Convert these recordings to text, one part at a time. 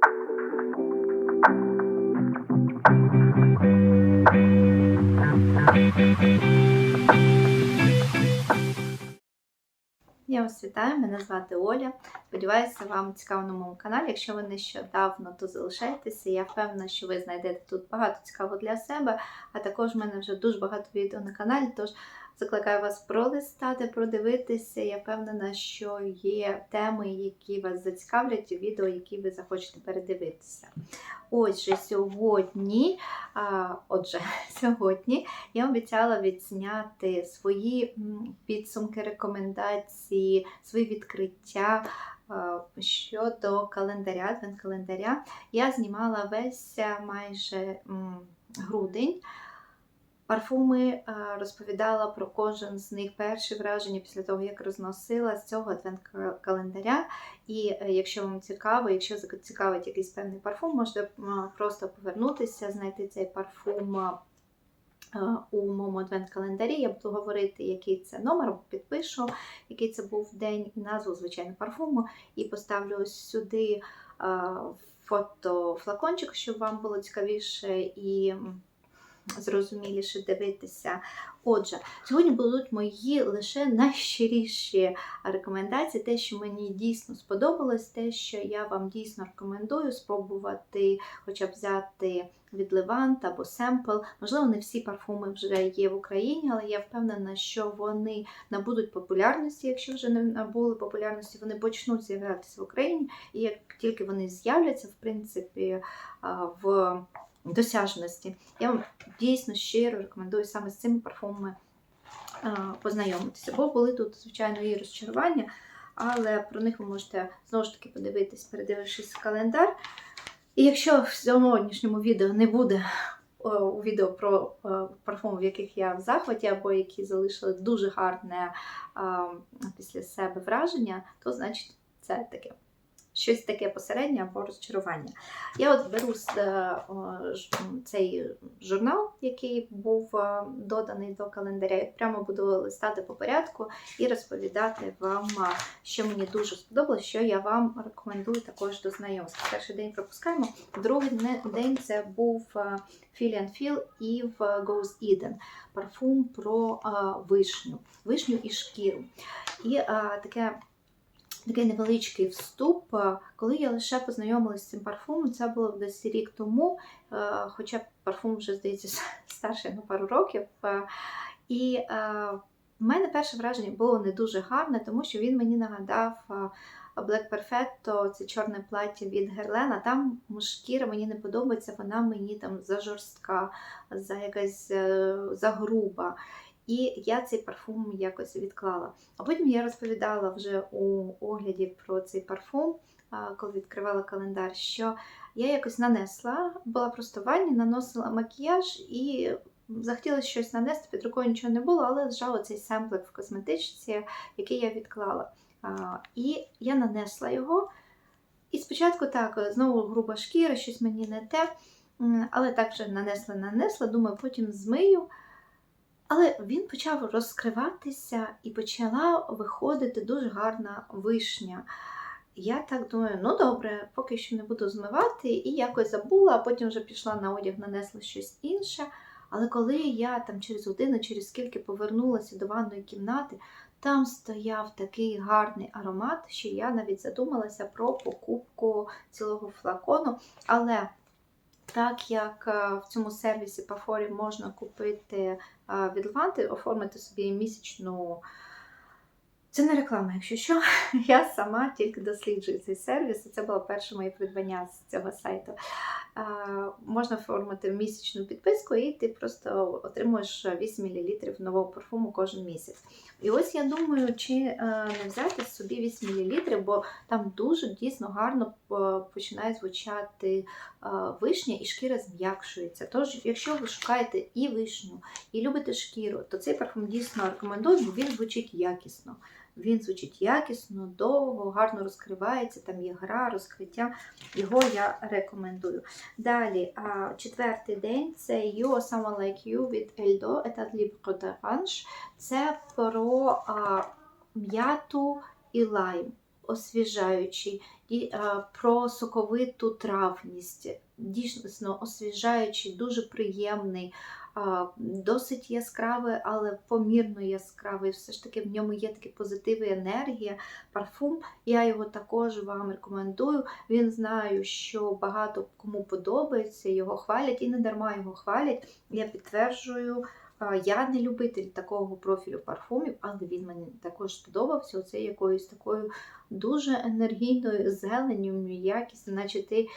Я вас вітаю, мене звати Оля. Сподіваюся, вам цікаво на моєму каналі. Якщо ви нещодавно, то залишайтеся. Я впевнена, що ви знайдете тут багато цікавого для себе, а також в мене вже дуже багато відео на каналі. Тож закликаю вас пролистати, продивитися. Я впевнена, що є теми, які вас зацікавлять, відео, які ви захочете передивитися. Ось же сьогодні, а, отже, сьогодні я обіцяла відзняти свої підсумки, рекомендації, свої відкриття щодо календаря, адвент-календаря. Я знімала весь майже м, грудень. Парфуми е, розповідала про кожен з них перші враження після того, як розносила з цього адвент-календаря. І е, якщо вам цікаво, якщо цікавить якийсь певний парфум, можете просто повернутися, знайти цей парфум е, у моєму адвент-календарі. Я буду говорити, який це номер, підпишу, який це був день, назву, звичайно, парфуму, і поставлю сюди фото флакончик, щоб вам було цікавіше і зрозуміліше дивитися. Отже, сьогодні будуть мої лише найщиріші рекомендації, те, що мені дійсно сподобалось, те, що я вам дійсно рекомендую спробувати, хоча б взяти від Левант або Семпл. Можливо, не всі парфуми вже є в Україні, але я впевнена, що вони набудуть популярності. Якщо вже не набули популярності, вони почнуть з'являтися в Україні. І як тільки вони з'являться, в принципі, в досяжності. Я вам дійсно щиро рекомендую саме з цими парфумами познайомитися. Бо були тут, звичайно, і розчарування, але про них ви можете знову ж таки подивитись, передивившись календар. І якщо в сьогоднішньому відео не буде у відео про о, парфуми, в яких я в захваті, або які залишили дуже гарне після себе враження, то значить це таке щось таке посереднє або розчарування. Я от беру цей журнал, який був доданий до календаря, і прямо буду листати по порядку і розповідати вам, що мені дуже сподобалось, що я вам рекомендую також до знайомства. Перший день пропускаємо. Другий день це був Feel and і в Goes Eden. Парфум про вишню, вишню і шкіру. І таке такий невеличкий вступ. Коли я лише познайомилася з цим парфумом, це було десь рік тому, е, хоча парфум вже, здається, старший на пару років. Е, і е, в мене перше враження було не дуже гарне, тому що він мені нагадав Black Perfetto, це чорне плаття від Герлена. Там шкіра мені не подобається, вона мені там зажорстка, за якась загруба. І я цей парфум якось відклала. А потім я розповідала вже у огляді про цей парфум, коли відкривала календар, що я якось нанесла, була просто в ванні, наносила макіяж і захотіла щось нанести, під рукою нічого не було, але зжала цей семплик в косметичці, який я відклала. І я нанесла його. І спочатку так, знову груба шкіра, щось мені не те. Але так вже нанесла, нанесла, думаю, потім змию. Але він почав розкриватися і почала виходити дуже гарна вишня. Я так думаю, ну добре, поки що не буду змивати, і якось забула, а потім вже пішла на одяг, нанесла щось інше. Але коли я там через годину, через скільки повернулася до ванної кімнати, там стояв такий гарний аромат, що я навіть задумалася про покупку цілого флакону. Але так як е, в цьому сервісі Пафорі можна купити е, оформити собі місячну. Це не реклама, якщо що. Я сама тільки досліджую цей сервіс, і це було перше моє придбання з цього сайту можна оформити місячну підписку, і ти просто отримуєш 8 мл нового парфуму кожен місяць. І ось я думаю, чи е, не взяти собі 8 мл, бо там дуже дійсно гарно е, починає звучати е, вишня і шкіра зм'якшується. Тож, якщо ви шукаєте і вишню, і любите шкіру, то цей парфум дійсно рекомендую, бо він звучить якісно. Він звучить якісно, довго, гарно розкривається, там є гра, розкриття. Його я рекомендую. Далі, четвертий день це You or Someone Like You від Eldo, Etat Libre d'Orange. Це про м'яту і лайм. освіжаючий, і, а, про соковиту травність. Дійсно освіжаючий, дуже приємний, а, досить яскравий, але помірно яскравий. Все ж таки в ньому є такі позитиви, енергія. Парфум. Я його також вам рекомендую. Він знаю, що багато кому подобається, його хвалять і не дарма його хвалять. Я підтверджую. Я не любитель такого профілю парфумів, але він мені також сподобався. Оце якоюсь такою дуже енергійною зеленню, м'якістю, наче ти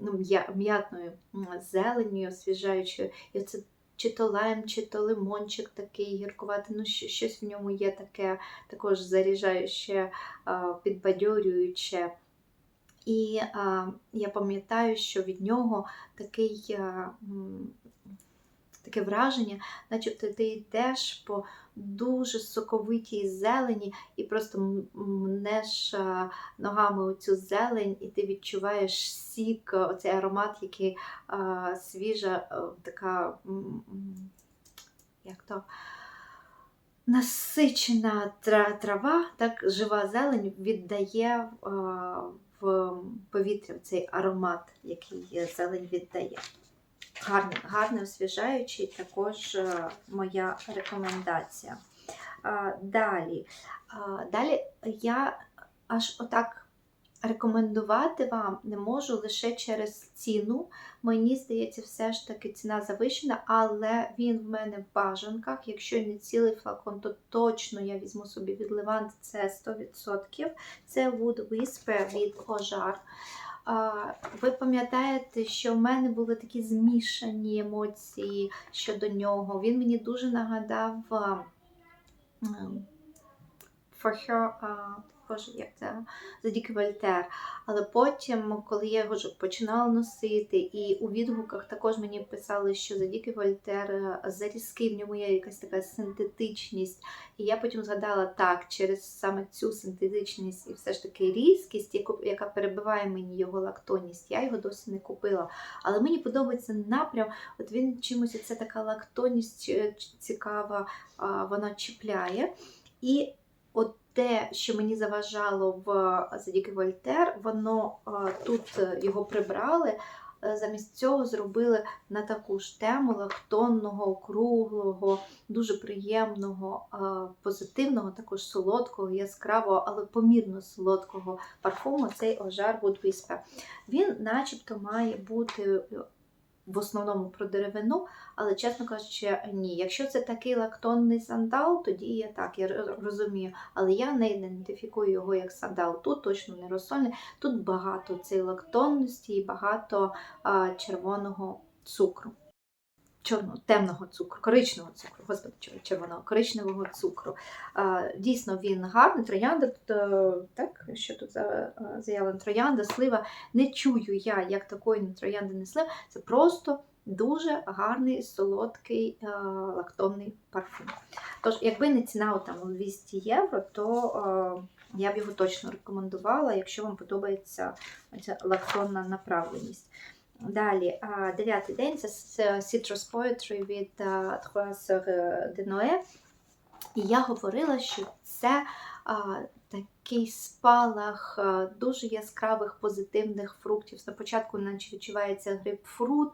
ну, м'ятною зеленню, освіжаючою. І оце чи то лайм, чи то лимончик такий гіркуватий, ну щось в ньому є таке також заряджаюче, підбадьорююче. І я пам'ятаю, що від нього такий, таке враження, начебто ти йдеш по дуже соковитій зелені і просто мнеш а, ногами оцю зелень, і ти відчуваєш сік, а, оцей аромат, який а, свіжа, а, така, як то, насичена трава, так жива зелень віддає в повітря цей аромат, який зелень віддає. Гарний, гарний, освіжаючий, також е, моя рекомендація. Далі, далі я аж отак рекомендувати вам не можу лише через ціну. Мені здається, все ж таки ціна завищена, але він в мене в бажанках. Якщо не цілий флакон, то точно я візьму собі від Levant, це 100%. Це Wood Whisper від Ожар. Ви пам'ятаєте, що в мене були такі змішані емоції щодо нього. Він мені дуже нагадав а, м, For Her, Боже, як це Задіки Вольтер. Але потім, коли я його вже починала носити, і у відгуках також мені писали, що Задіки Вольтер е, зарізкий, в ньому є якась така синтетичність. І я потім згадала так, через саме цю синтетичність і все ж таки різкість, яка перебиває мені його лактонність, я його досі не купила. Але мені подобається напрям, от він чимось, це така лактонність е, цікава, вона чіпляє. І те, що мені заважало в Задіки Вольтер, воно тут е, його прибрали. е, Замість цього зробили на таку ж тему лактонного, округлого, дуже приємного, позитивного, також солодкого, яскравого, але помірно солодкого парфуму цей Ожар Wood Whisper. Він начебто має бути е, в основному про деревину, але, чесно кажучи, ні. Якщо це такий лактонний сандал, тоді я так, я розумію. Але я не ідентифікую його як сандал. Тут точно не розсольний, тут багато цієї лактонності і багато а, червоного цукру. Чорного, темного цукру, коричневого цукру, господи, червоного, коричневого цукру. Дійсно, він гарний, троянда, е, так, що тут е, заявлено, троянда, слива. Не чую я, як такої троянди, не слив. Це просто дуже гарний, солодкий е, лактонний парфум. Тож, якби не ціна там 200 євро, то я б його точно рекомендувала, якщо вам подобається ця лактонна направленість. Далі, дев'ятий день це Citrus Poetry від е, de Noé. І я говорила, що це а, такий спалах дуже яскравих позитивних фруктів. Спочатку, відчувається грейпфрут,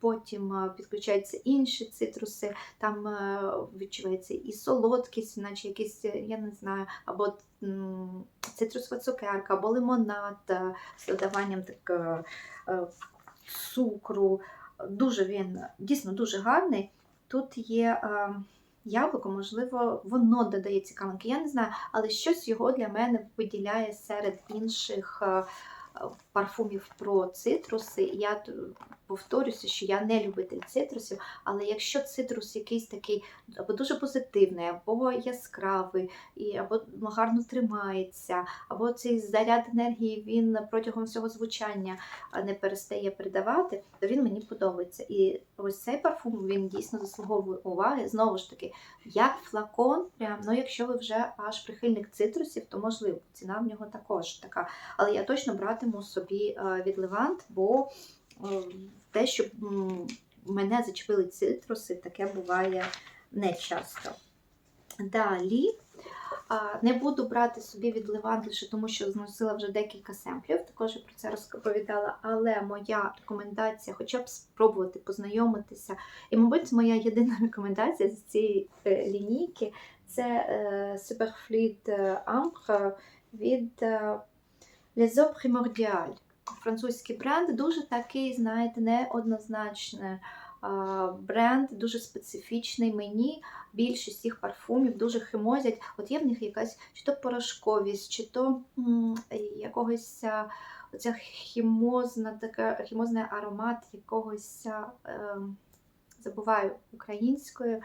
потім підключаються інші цитруси, там а, відчувається і солодкість, наче якийсь, я не знаю, або цитрусова цукерка, або лимонад з додаванням так, цукру. Дуже він дійсно дуже гарний. Тут є. а, яблуко, можливо, воно додає цікавинки. Я не знаю, але щось його для мене виділяє серед інших е, е, парфумів про цитруси. Я повторюся, що я не любитель цитрусів, але якщо цитрус якийсь такий або дуже позитивний, або яскравий, і або гарно тримається, або цей заряд енергії він протягом всього звучання не перестає передавати, то він мені подобається. І ось цей парфум він дійсно заслуговує уваги. Знову ж таки, як флакон, прям, ну якщо ви вже аж прихильник цитрусів, то можливо, ціна в нього також така. Але я точно братиму собі е, від Левант, бо е, те, що мене зачепили цитруси, таке буває не часто. Далі Не буду брати собі від Левант лише тому, що зносила вже декілька семплів, також про це розповідала. Але моя рекомендація, хоча б спробувати познайомитися. І, мабуть, моя єдина рекомендація з цієї е, лінійки це е, Superfluid Ambre від е, Les Eaux Primordiales. Французький бренд, дуже такий, знаєте, неоднозначний бренд, дуже специфічний. Мені більшість їх парфумів дуже химозять. От є в них якась чи то порошковість, чи то якогось оця хімозна, така, хімозний аромат якогось, е, забуваю українською.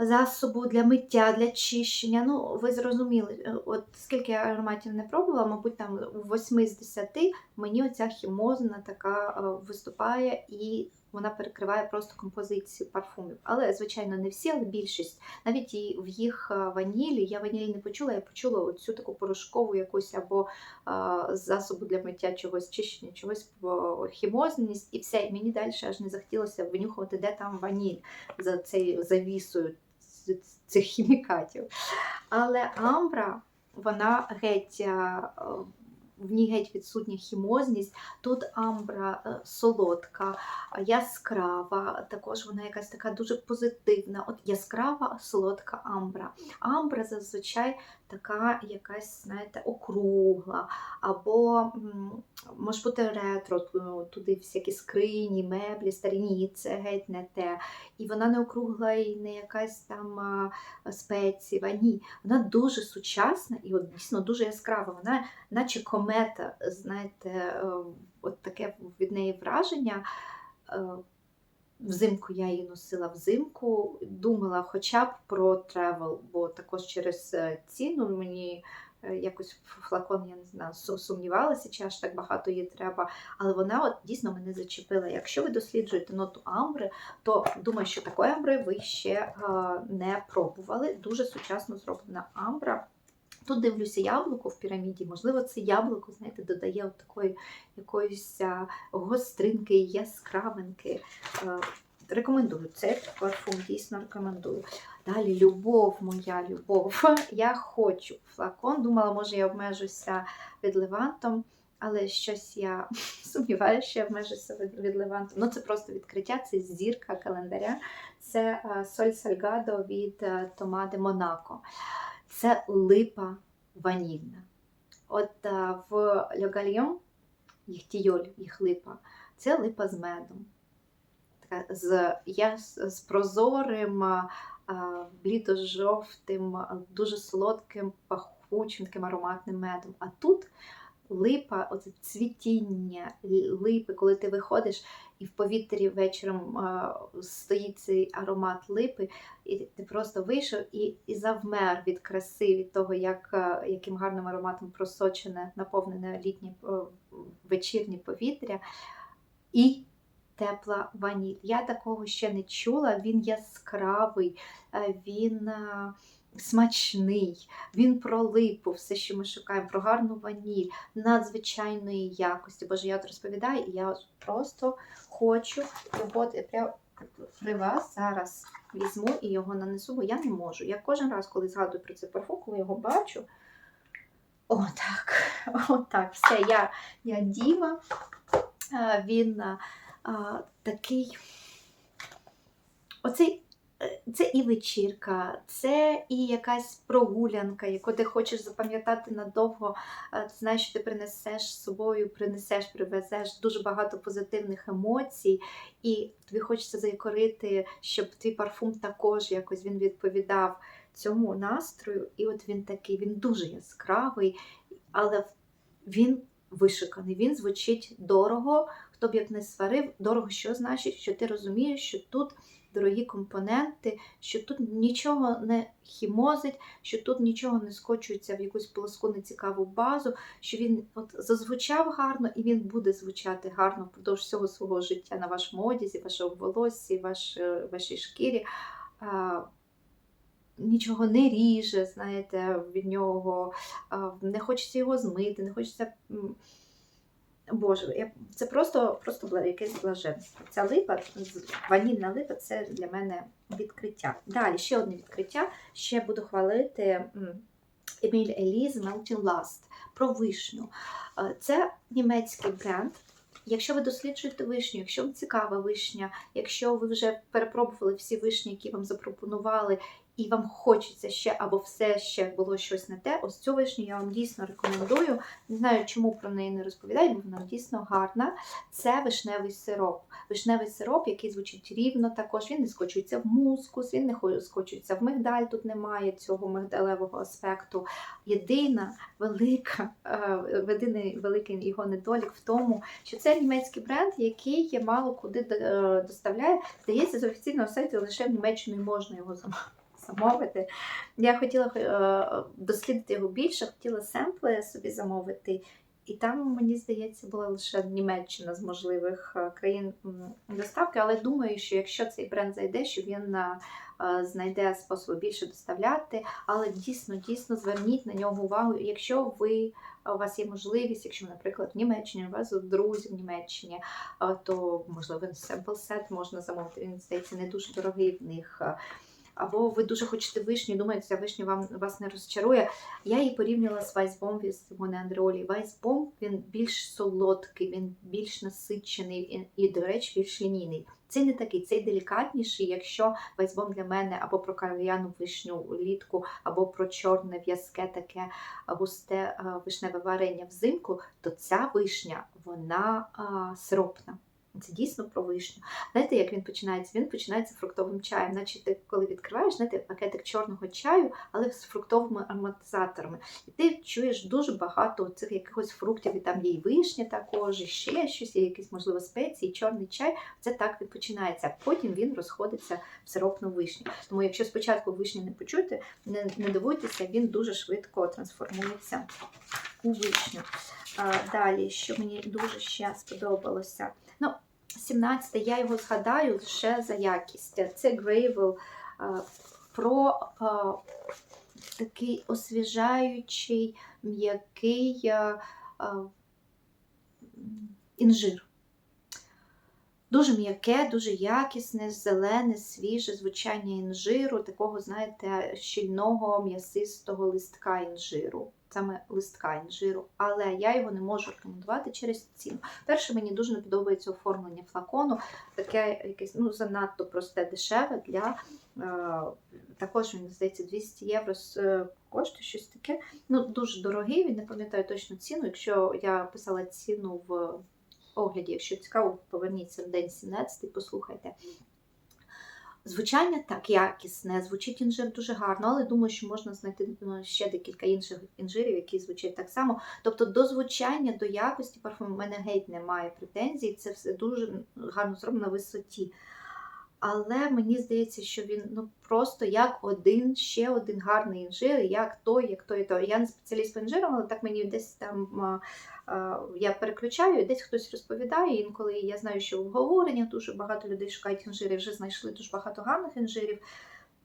Засобу для миття, для чищення. Ну, ви зрозуміли, е, от скільки я ароматів не пробувала, мабуть, там у 8 з 10 мені оця хімозна така е, виступає і вона перекриває просто композицію парфумів. Але, звичайно, не всі, але більшість. Навіть і в їх е, ванілі, я ванілі не почула, я почула оцю таку порошкову якусь або а, засобу для миття чогось чищення, чогось хімозність, і все. Мені далі аж не захотілося винюхувати, де там ваніль за цією завісою цих хімікатів. Але амбра, вона геть в ній геть відсутня хімозність. Тут амбра е, солодка, яскрава, також вона якась така дуже позитивна. От яскрава солодка амбра. Амбра зазвичай така якась, знаєте, округла, або може бути ретро, туди всякі скрині, меблі, старі, ні, це геть не те. І вона не округла і не якась там спеціва. Ні, вона дуже сучасна і от дійсно дуже яскрава. Вона, наче комета, знаєте, е, от таке від неї враження. Взимку я її носила взимку, думала хоча б про тревел, бо також через е, ціну мені е, якось флакон, я не знаю, сумнівалася, чи аж так багато її треба. Але вона от дійсно мене зачепила. Якщо ви досліджуєте ноту амбри, то думаю, що такої амбри ви ще е, не пробували. Дуже сучасно зроблена амбра. Тут дивлюся яблуко в піраміді, можливо, це яблуко, знаєте, додає от такої якоїсь гостринки, яскравинки. Е, рекомендую цей парфум, дійсно рекомендую. Далі любов, моя любов. Я хочу флакон. Думала, може, я обмежуся від левантом, але щось я сумніваюся, що я обмежуся від левантом. Ну, це просто відкриття, це зірка календаря. Це Соль Сальгадо від Томади Монако це липа ванільна. От а, в Льогальйон, їх тійоль, їх липа, це липа з медом. Така з я з прозорим, блідо-жовтим, дуже солодким, пахучим таким ароматним медом. А тут липа, оце цвітіння липи, коли ти виходиш і в повітрі вечором стоїть цей аромат липи, і ти просто вийшов і і завмер від краси, від того, як, яким гарним ароматом просочене, наповнене літнє вечірнє повітря. І Тепла ваніль. Я такого ще не чула, він яскравий, він смачний, він про липу, все, що ми шукаємо, про гарну ваніль, надзвичайної якості. Боже, я от розповідаю, і я просто хочу його при вас зараз візьму і його нанесу, бо я не можу. Я кожен раз, коли згадую про цей парфум, коли його бачу. Отак, отак, все, я я діва, він а, такий. Оцей Е, це і вечірка, це і якась прогулянка, яку ти хочеш запам'ятати надовго. Ти знаєш, що ти принесеш з собою, принесеш, привезеш дуже багато позитивних емоцій, і тобі хочеться закорити, щоб твій парфум також якось він відповідав цьому настрою. І от він такий, він дуже яскравий, але він вишиканий, він звучить дорого. Хто б як не сварив, дорого що значить, що ти розумієш, що тут дорогі компоненти, що тут нічого не хімозить, що тут нічого не скочується в якусь плоску нецікаву базу, що він от зазвучав гарно і він буде звучати гарно впродовж всього свого життя на вашому одязі, вашому волоссі, ваш, е, вашій шкірі. Нічого не ріже, знаєте, від нього, не хочеться його змити, не хочеться Боже, це просто, просто якесь блаженство. Ця липа, ванільна липа це для мене відкриття. Далі ще одне відкриття. Ще буду хвалити Еміль Еліз Melting Last про вишню. Е, Це німецький бренд. Якщо ви досліджуєте вишню, якщо вам цікава вишня, якщо ви вже перепробували всі вишні, які вам запропонували, і вам хочеться ще або все ще було щось не те, ось цю вишню я вам дійсно рекомендую. Не знаю, чому про неї не розповідають, бо вона дійсно гарна. Це вишневий сироп. Вишневий сироп, який звучить рівно, також він не скочується в мускус, він не скочується в мигдаль. Тут немає цього мигдалевого аспекту. Єдина велика, е, єдиний великий його недолік в тому, що це німецький бренд, який мало куди е, доставляє. Здається, з офіційного сайту лише в Німеччині можна його зам- замовити. Я хотіла е, дослідити його більше, хотіла семпли собі замовити. І там, мені здається, була лише Німеччина з можливих е, країн доставки, але думаю, що якщо цей бренд зайде, що він е, знайде способи більше доставляти. Але дійсно, дійсно зверніть на нього увагу. Якщо ви у вас є можливість, якщо, наприклад, в Німеччині, у вас друзі в Німеччині, то можливо семпл сет можна замовити. Він здається не дуже дорогий в них. Або ви дуже хочете вишню, думаєте, ця вишня вам вас не розчарує. Я її порівняла з Вайсбом від Симони Андреолі. Вайсбом він більш солодкий, він більш насичений і, до речі, більш лінійний. Цей не такий, цей делікатніший, якщо Вайсбом для мене або про кальяну вишню літку, або про чорне в'язке таке густе вишневе варення взимку, то ця вишня вона а, сиропна. Це дійсно про вишню. Знаєте, як він починається? Він починається фруктовим чаєм, наче ти коли відкриваєш, знаєте, пакетик чорного чаю, але з фруктовими ароматизаторами. І ти чуєш дуже багато цих якихось фруктів, і там є і вишня також, і ще щось, є якісь, можливо, спеції, чорний чай. Це так він починається. Потім він розходиться в сиропну вишню. Тому якщо спочатку вишні не почути, не, не дивуйтеся, він дуже швидко трансформується у вишню. А, далі, що мені дуже ще сподобалося. Ну, 17 я його згадаю лише за якість. Це Gravel про такий освіжаючий, м'який м, інжир. Дуже м'яке, дуже якісне, зелене, свіже звучання інжиру, такого, знаєте, щільного м'ясистого листка інжиру. Саме листка інжиру, але я його не можу рекомендувати через ціну. Перше, мені дуже не подобається оформлення флакону, таке якесь ну, занадто просте, дешеве для е, також він здається 200 євро з- е, коштує щось таке. Ну, дуже дорогий, він не пам'ятаю точно ціну. Якщо я писала ціну в огляді, якщо цікаво, поверніться в день 17 послухайте. Звучання так якісне, звучить інжир дуже гарно, але думаю, що можна знайти ну, ще декілька інших інжирів, які звучать так само. Тобто до звучання, до якості парфуму в мене геть немає претензій, це все дуже гарно зроблено на висоті. Але мені здається, що він ну просто як один, ще один гарний інжир, як той, як той, той. Я не спеціаліст по інжирам, але так мені десь там я переключаю, десь хтось розповідає. Інколи я знаю, що в обговореннях дуже багато людей шукають інжири, вже знайшли дуже багато гарних інжирів.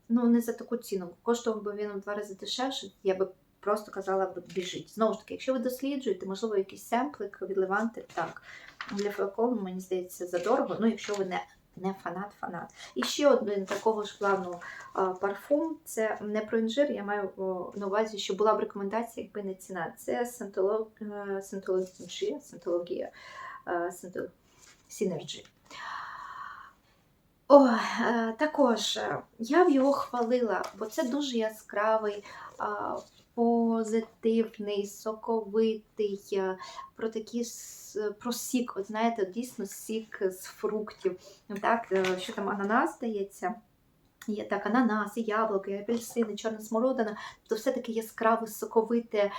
Ну не за таку ціну. Коштував би він в два рази дешевше. Я би просто казала біжіть. Знову ж таки, якщо ви досліджуєте, можливо, якийсь семплик від Леванти, так. Для флакону, мені здається, задорого. Ну, якщо ви не не фанат-фанат. І ще один такого ж плану парфум. Це не про інжир, я маю на увазі, що була б рекомендація, якби не ціна. Це е, синтологія, синтологія, е, Synergy. О, е, також я б його хвалила, бо це дуже яскравий, позитивний, соковитий, е, про такі про сік. От знаєте, дійсно сік з фруктів. Так, е, що там ананас здається. Є так, ананас, і яблуки, апельсини, чорна смородина. Тобто все таке яскраве, соковите, е,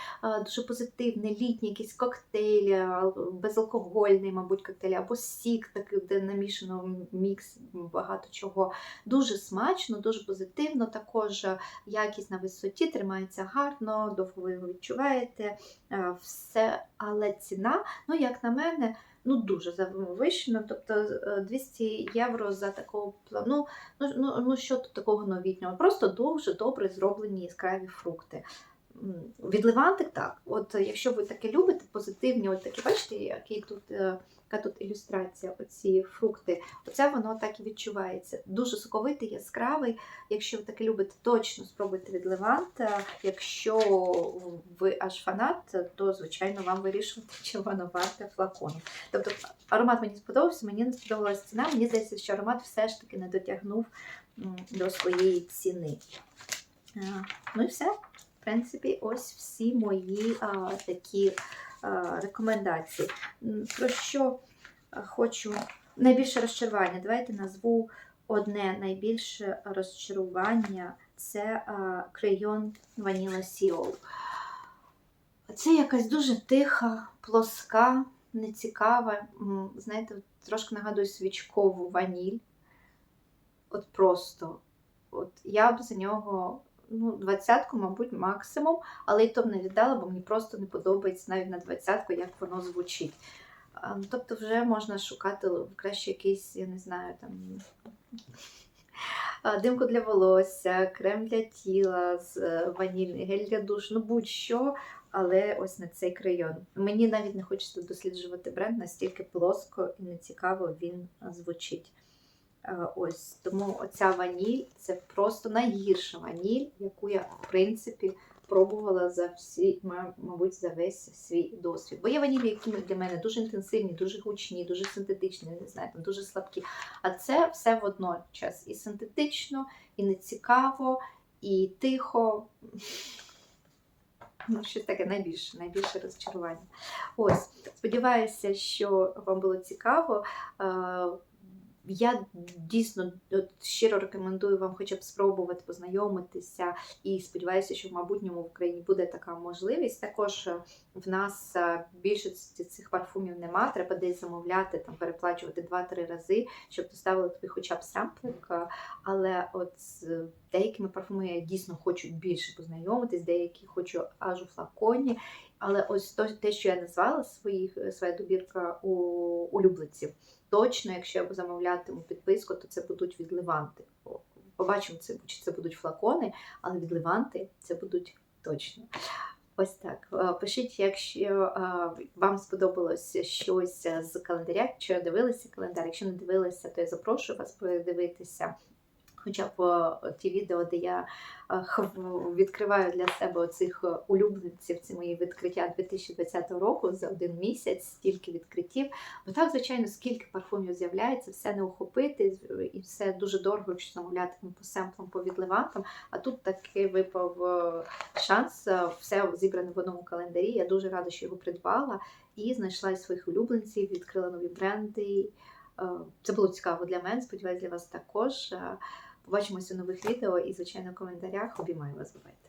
дуже позитивне, літній якийсь коктейль, е, безалкогольний, мабуть, коктейль, або сік, такий, де намішано мікс багато чого. Дуже смачно, дуже позитивно. Також е, якість на висоті тримається гарно, довго ви його відчуваєте. Все, але ціна, ну як на мене. Ну, дуже завищено, тобто е, 200 євро за такого плану. Ну, ну, ну що тут такого новітнього? Просто дуже добре зроблені яскраві фрукти. від Левантик так. От е, якщо ви таке любите, позитивні, от такі, бачите, який тут, е, яка тут ілюстрація, оці фрукти, оце воно так і відчувається. Дуже соковитий, яскравий. Якщо ви таке любите, точно спробуйте від Леванта. Якщо ви аж фанат, то звичайно вам вирішувати, чи воно варте флакону. Тобто аромат мені сподобався, мені не сподобалася ціна. Мені здається, що аромат все ж таки не дотягнув до своєї ціни. Ну і все. В принципі, ось всі мої а, такі а, рекомендації. Про що хочу найбільше розчарування. Давайте назву одне найбільше розчарування це крейон Vanilla Seal. Це якась дуже тиха, плоска, нецікава. Знаєте, трошки нагадує свічкову ваніль. От просто. От я б за нього ну, двадцятку, мабуть, максимум, але і то б не віддала, бо мені просто не подобається навіть на двадцятку, як воно звучить. Ну, Тобто, вже можна шукати краще якийсь, я не знаю, там. Димку для волосся, крем для тіла, е, ванільний, гель для душу, ну будь-що, але ось на цей крайон. Мені навіть не хочеться досліджувати бренд, настільки плоско і нецікаво він звучить. Е, Ось тому оця ваніль це просто найгірша ваніль, яку я в принципі пробувала за всі, мабуть, за весь свій досвід. Бо є ванілі, які для мене дуже інтенсивні, дуже гучні, дуже синтетичні, не знаю, там дуже слабкі. А це все водночас і синтетично, і нецікаво, і тихо. Ну, щось таке найбільше, найбільше розчарування. Ось, сподіваюся, що вам було цікаво. Я дійсно от, щиро рекомендую вам хоча б спробувати познайомитися і сподіваюся, що в майбутньому в Україні буде така можливість. Також е, в нас е, більшості цих парфумів нема, треба десь замовляти, там переплачувати 2-3 рази, щоб доставили тобі хоча б самплик. Е, Але от з деякими парфумами я дійсно хочу більше познайомитись, деякі хочу аж у флаконі. Але ось то, те, що я назвала своїх, своя добірка у улюбленців, точно, якщо я замовлятиму підписку, то це будуть відливанти. Побачимо, це, чи це будуть флакони, але відливанти це будуть точно. Ось так. Е, Пишіть, якщо е, вам сподобалося щось з календаря, якщо дивилися календар, якщо не дивилися, то я запрошую вас подивитися. Хоча б е, ті відео, де я е, відкриваю для себе оцих е, улюбленців, це мої відкриття 2020 року за один місяць, стільки відкриттів. Бо так, звичайно, скільки парфумів з'являється, все не охопити, і все дуже дорого, якщо замовляти по семплам, по відливантам. А тут такий випав шанс, все зібране в одному календарі. Я дуже рада, що його придбала і знайшла своїх улюбленців, відкрила нові бренди. Це було цікаво для мене, сподіваюся, для вас також. Побачимося у нових відео і, звичайно, в коментарях. Обіймаю вас, бувайте!